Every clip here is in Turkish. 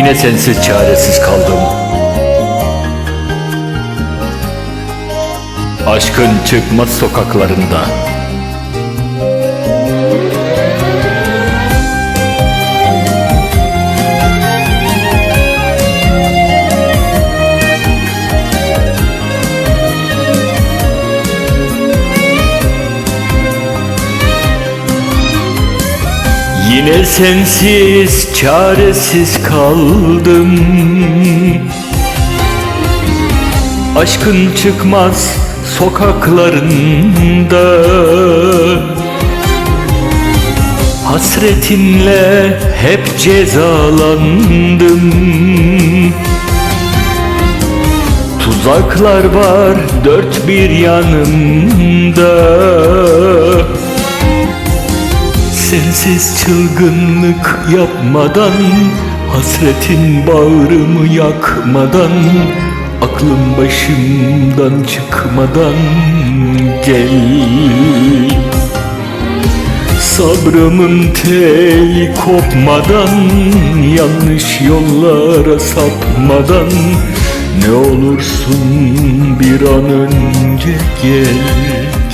Yine sensiz çaresiz kaldım. Aşkın çıkmaz sokaklarında Yine sensiz çaresiz kaldım. Aşkın çıkmaz sokaklarında. Hasretinle hep cezalandım. Tuzaklar var dört bir yanımda Sensiz çılgınlık yapmadan Hasretin bağrımı yakmadan Aklım başımdan çıkmadan Gel. Sabrımın teli kopmadan Yanlış yollara sapmadan Ne olursun bir an önce gel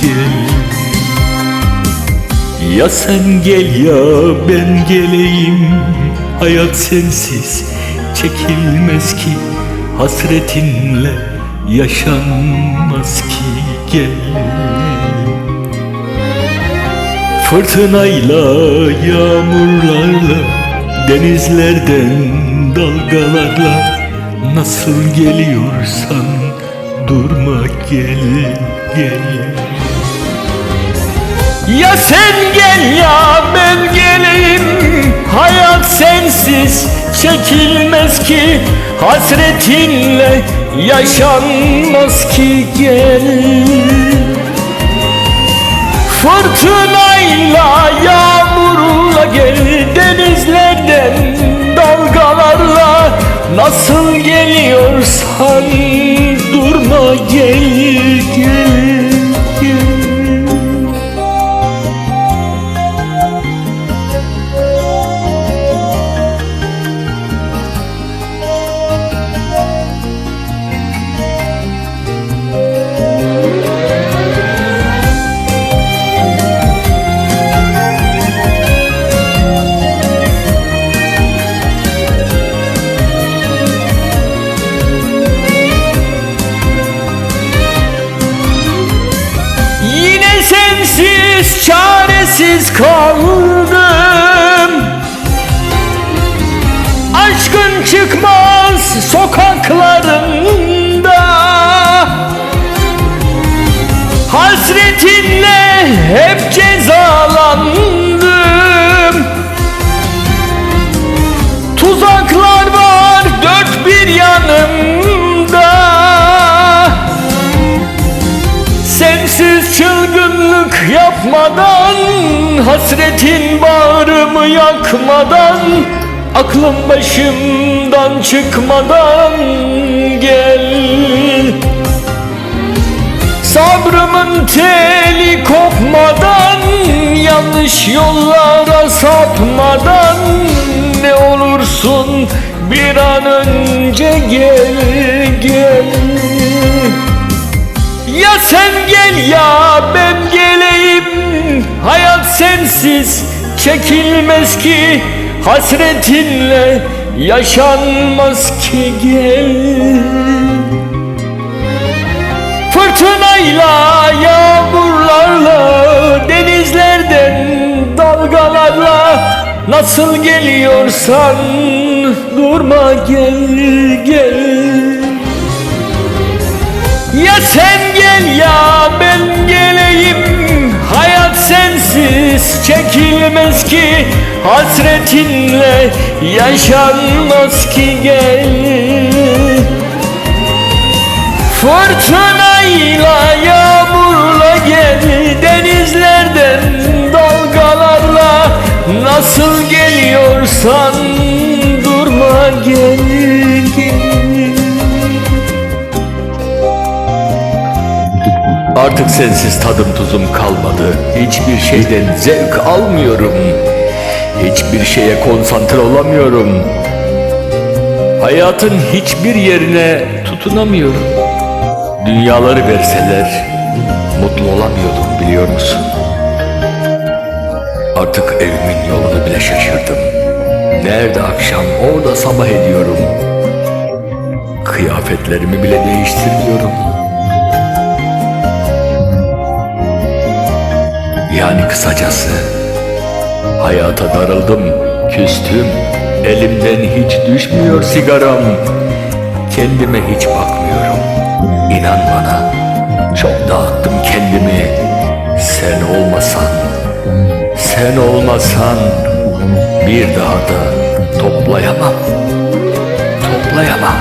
gel ya sen gel ya ben geleyim. Hayat sensiz çekilmez ki. Hasretinle yaşanmaz ki. Gel. Fırtınayla, yağmurlarla Denizlerden dalgalarla Nasıl geliyorsan durma gel gel ya sen gel ya ben geleyim. Hayat sensiz çekilmez ki. Hasretinle yaşanmaz ki gel. Fırtınayla yağmurla gel. Denizlerden dalgalarla Nasıl geliyorsan durma gel gel çaresiz kaldım. Aşkın çıkmaz sokaklarında. Hasretinle hep cezalandım. Tuzaklar var dört bir yanımda. Sensiz çılgınlık yapmadan Hasretin bağrımı yakmadan Aklım başımdan çıkmadan Gel. Sabrımın teli kopmadan Yanlış yollara sapmadan Ne olursun bir an önce gel gel. Ya sen gel ya ben geleyim Hayat sensiz çekilmez ki Hasretinle yaşanmaz ki gel. Fırtınayla yağmurlarla Denizlerden dalgalarla Nasıl geliyorsan durma gel gel. Ya sen gel ya ben çekilmez ki Hasretinle yaşanmaz ki gel. Fırtınayla yağmurla gel Denizlerden dalgalarla Nasıl geliyorsan Artık sensiz tadım tuzum kalmadı. Hiçbir şeyden zevk almıyorum. Hiçbir şeye konsantre olamıyorum. Hayatın hiçbir yerine tutunamıyorum. Dünyaları verseler mutlu olamıyordum biliyor musun? Artık evimin yolunu bile şaşırdım. Nerede akşam orada sabah ediyorum. Kıyafetlerimi bile değiştirmiyorum. Yani kısacası hayata darıldım, küstüm. Elimden hiç düşmüyor sigaram. Kendime hiç bakmıyorum. İnan bana çok dağıttım kendimi. Sen olmasan, sen olmasan bir daha da toplayamam. Toplayamam.